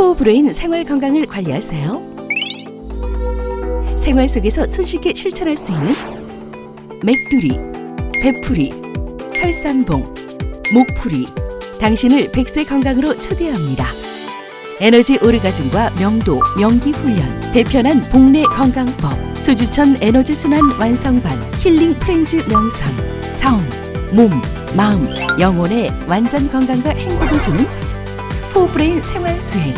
포브레인 생활 건강을 관리하세요. 생활 속에서 손쉽게 실천할 수 있는 맥두리, 배풀이, 철삼봉, 목풀이, 당신을 백세 건강으로 초대합니다. 에너지 오르가즘과 명도, 명기 훈련, 배편한 복내 건강법, 수주천 에너지 순환 완성반, 힐링 프렌즈 명상, 성, 몸, 마음, 영혼의 완전 건강과 행복을 주는 포브레인 생활 수행.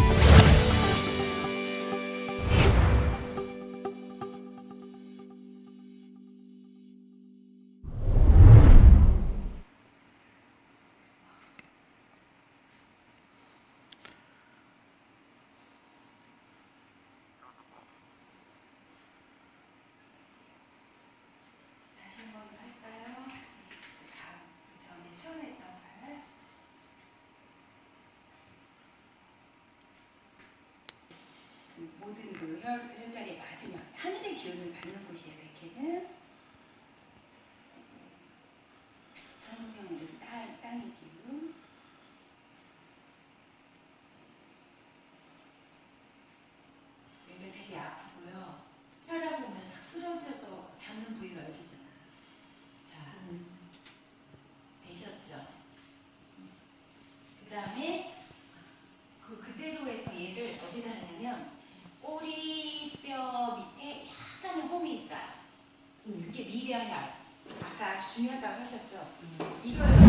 모든 그 혈, 혈자리의 마지막 하늘의 기운을 받는 곳이에요 이렇게는. 천국형으로 땅, 땅의 기운. 여기가 되게 아프고요. 혈압 보면 탁 쓰러져서 잡는 부위가 여기잖아 자 되셨죠? 그 다음에 그 그대로 해서 얘를 어디다 하냐면 꼬리뼈 밑에 약간의 홈이 미래혈. 아까 중요하다고 하셨죠? 이거를